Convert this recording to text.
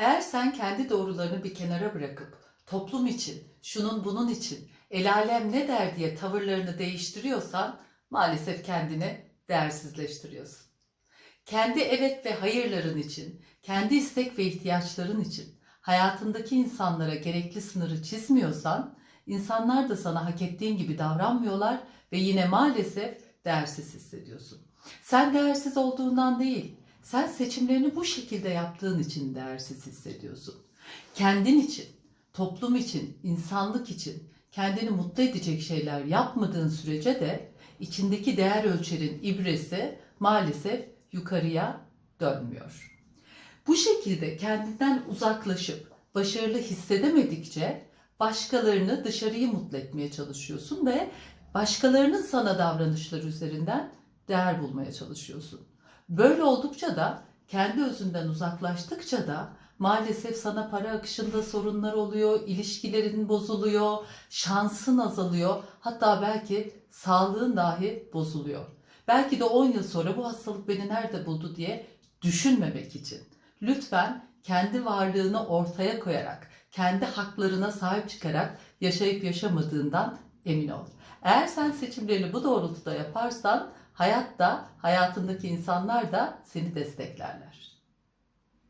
Eğer sen kendi doğrularını bir kenara bırakıp toplum için, şunun bunun için, el alem ne der diye tavırlarını değiştiriyorsan maalesef kendini değersizleştiriyorsun. Kendi evet ve hayırların için, kendi istek ve ihtiyaçların için hayatındaki insanlara gerekli sınırı çizmiyorsan insanlar da sana hak ettiğin gibi davranmıyorlar ve yine maalesef değersiz hissediyorsun. Sen değersiz olduğundan değil, sen seçimlerini bu şekilde yaptığın için değersiz hissediyorsun. Kendin için, toplum için, insanlık için kendini mutlu edecek şeyler yapmadığın sürece de içindeki değer ölçerin ibresi maalesef yukarıya dönmüyor. Bu şekilde kendinden uzaklaşıp başarılı hissedemedikçe başkalarını dışarıyı mutlu etmeye çalışıyorsun ve başkalarının sana davranışları üzerinden değer bulmaya çalışıyorsun. Böyle oldukça da kendi özünden uzaklaştıkça da maalesef sana para akışında sorunlar oluyor, ilişkilerin bozuluyor, şansın azalıyor, hatta belki sağlığın dahi bozuluyor. Belki de 10 yıl sonra bu hastalık beni nerede buldu diye düşünmemek için. Lütfen kendi varlığını ortaya koyarak, kendi haklarına sahip çıkarak yaşayıp yaşamadığından emin ol. Eğer sen seçimlerini bu doğrultuda yaparsan hayat da, hayatındaki insanlar da seni desteklerler.